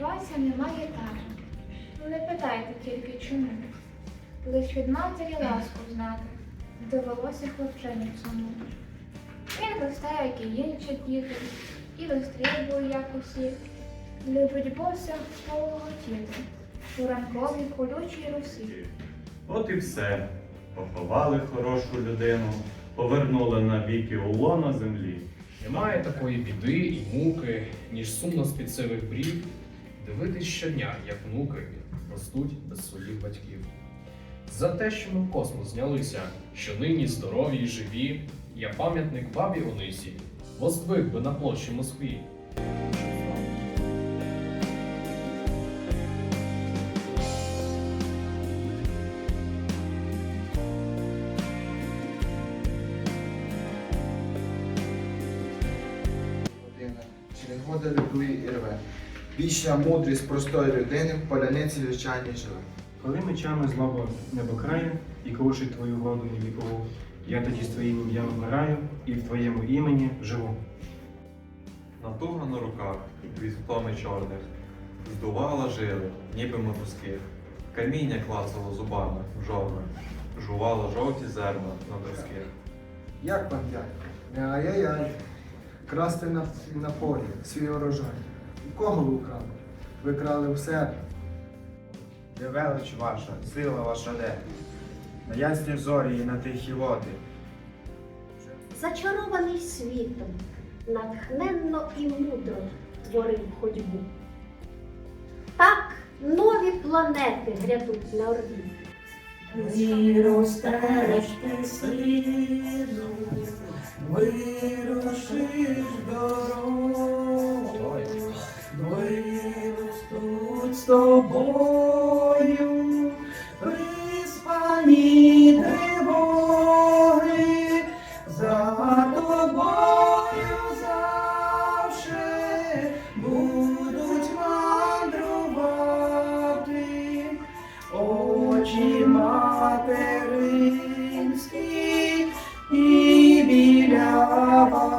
Вася не має тата. Не питайте тільки чому. Лиш від матері ласку знати, довелося хлопчині цьому. Він росте, як і інші діти, і вистрілює, як усі. Любить боса полуготіти у ранковій колючій росі. От і все. Поховали хорошу людину, повернули навіки у лоно землі. Немає такої біди і муки, ніж сумно з під сивих брів, дивитись щодня, як внуки ростуть без своїх батьків. За те, що ми в космос знялися, що нині здорові й живі, я пам'ятник бабі Онисі, воздвиг би на площі Москві. людина, чи не і рве. Вічна мудрість простої людини в поляниці звичайній живе. Коли мечами злоба небо крає і крушить твою владу вікову, я тоді з твоїм ім'ям вмираю і в твоєму імені живу. Натуга на руках, від втоми чорних, здувала жили, ніби мотузки. Каміння клацало зубами, жовне, жувало жовті зерна на доски. Як дядько? Не ай-яй-яй. Красти на, на полі свій урожай. У кого ви украли? Ви крали в себе. Де велич ваша, сила ваша де, на ясні зорі і на тихі води. зачарований світом, натхненно і мудро творив ходьбу. Так нові планети грядуть на орбіт. Виростеш ти сину, вирушиш тобою, приспані тривоги, за тобою завше будуть мандрувати. Очі материнські і біля